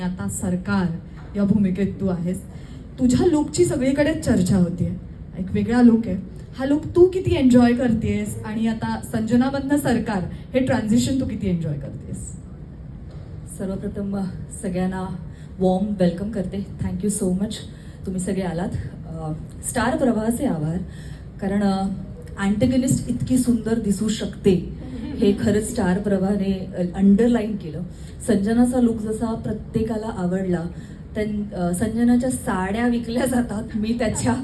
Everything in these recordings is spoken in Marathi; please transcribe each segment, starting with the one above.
आता सरकार या भूमिकेत तू आहेस. तुझ्या लुकची सगळीकडे चर्चा होतीये. एक वेगळा लुक आहे. हा लुक तू किती एन्जॉय करतेस आणि आता संजनाबद्ध सरकार हे ट्रान्झिशन तू किती एन्जॉय करतेस? सर्वप्रथम सगळ्यांना वॉर्म वेलकम करते. थँक्यू सो मच तुम्ही सगळे आलात. स्टार प्रवाहाचे आभार. कारण अँटेगनिस्ट इतकी सुंदर दिसू शकते. हे खरंच स्टार प्रभाने अंडरलाईन केलं. संजनाचा लुक जसा प्रत्येकाला आवडला त्यां संजनाच्या साड्या विकल्या जातात. मी त्याच्या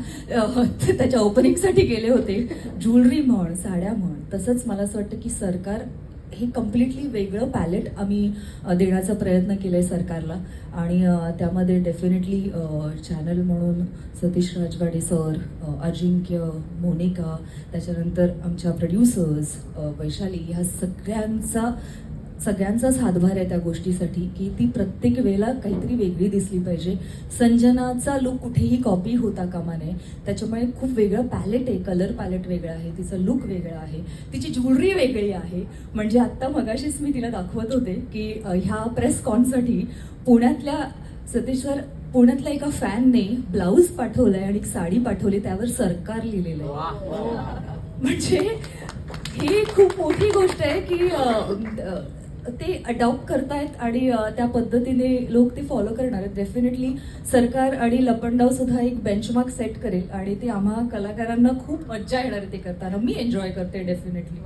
त्याच्या ओपनिंगसाठी गेले होते. ज्वेलरी म्हण साड्या म्हण तसंच मला असं वाटतं की सरकार हे कम्प्लिटली वेगळं पॅलेट आम्ही देण्याचा प्रयत्न केला आहे सरकारला. आणि त्यामध्ये डेफिनेटली चॅनल म्हणून सतीश राजवाडे सर अजिंक्य मोनिका त्याच्यानंतर आमच्या प्रोड्युसर्स वैशाली ह्या सगळ्यांचा सगळ्यांचाच हातभार आहे त्या गोष्टीसाठी की ती प्रत्येक वेळेला काहीतरी वेगळी दिसली पाहिजे. संजनाचा लुक कुठेही कॉपी होता कामा नये. त्याच्यामुळे खूप वेगळं पॅलेट आहे कलर पॅलेट वेगळं आहे तिचं लुक वेगळं आहे तिची ज्वेलरी वेगळी आहे. म्हणजे आत्ता मगाशीच मी तिला दाखवत होते की ह्या प्रेस कॉनसाठी पुण्यातल्या सतीश सर पुण्यातल्या एका फॅनने ब्लाऊज पाठवलाय आणि एक साडी पाठवली त्यावर सरकार लिहिलेलं आहे. म्हणजे ही खूप मोठी गोष्ट आहे की ते अडॉप्ट करतायत आणि त्या पद्धतीने लोक ते फॉलो करणार आहेत. डेफिनेटली सरकार आणि लपंडाव सुद्धा एक बेंचमार्क सेट करेल आणि ते आम्हा कलाकारांना खूप मज्जा येणार आहे ते करताना. मी एन्जॉय करते डेफिनेटली